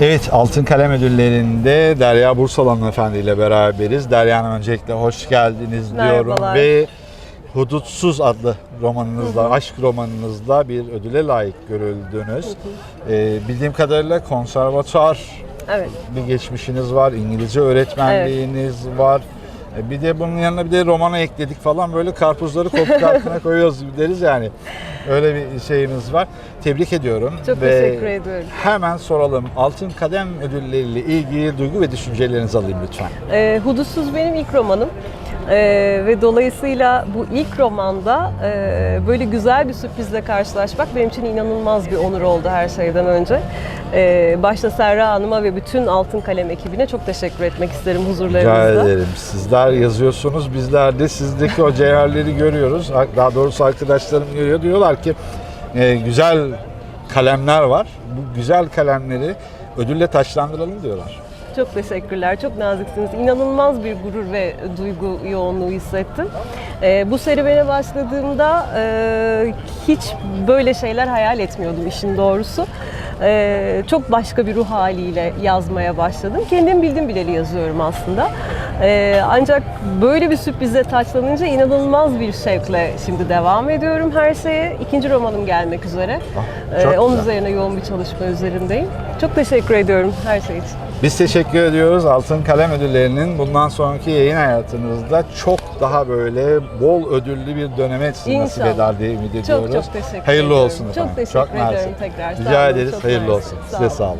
Evet, Altın Kalem Ödülleri'nde Derya Bursalı Hanımefendi ile beraberiz. Derya Hanım öncelikle hoş geldiniz diyorum Merhabalar. ve Hudutsuz adlı romanınızla, aşk romanınızla bir ödüle layık görüldünüz. Ee, bildiğim kadarıyla konservatuar Evet. bir geçmişiniz var, İngilizce öğretmenliğiniz var. E, Bir de bunun yanına bir de romana ekledik falan böyle karpuzları kopuk altına koyuyoruz deriz yani. Öyle bir şeyiniz var. Tebrik ediyorum. Çok Ve teşekkür ediyorum. Hemen soralım. Altın Kadem ödülleriyle ilgili duygu ve düşüncelerinizi alayım lütfen. Ee, Hudutsuz benim ilk romanım. Ee, ve dolayısıyla bu ilk romanda e, böyle güzel bir sürprizle karşılaşmak benim için inanılmaz bir onur oldu her şeyden önce. Ee, başta Serra Hanım'a ve bütün Altın Kalem ekibine çok teşekkür etmek isterim Rica huzurlarınızda. ederim. Sizler yazıyorsunuz. Bizler de sizdeki o cevherleri görüyoruz. Daha doğrusu arkadaşlarım görüyor. Diyorlar ki e, güzel kalemler var. Bu güzel kalemleri ödülle taçlandıralım diyorlar. Çok teşekkürler, çok naziksiniz. İnanılmaz bir gurur ve duygu yoğunluğu hissettim. Ee, bu serüvene başladığımda e, hiç böyle şeyler hayal etmiyordum işin doğrusu. Ee, çok başka bir ruh haliyle yazmaya başladım. Kendim bildim bileli yazıyorum aslında. Ee, ancak böyle bir sürprize taçlanınca inanılmaz bir şevkle şimdi devam ediyorum her şeye. İkinci romanım gelmek üzere. Ah, Ee, onun üzerine yoğun bir çalışma üzerindeyim. Çok teşekkür ediyorum her şey için. Biz teşekkür ediyoruz. Altın Kalem Ödülleri'nin bundan sonraki yayın hayatınızda çok daha böyle bol ödüllü bir döneme sizi nasip eder diye ümit ediyoruz. Çok çok teşekkür Hayırlı ediyorum. olsun efendim. Çok teşekkür mersi. ediyorum tekrar. Sağ Rica ederiz. çok Hayırlı mersi. olsun. Sağ Size sağ olun.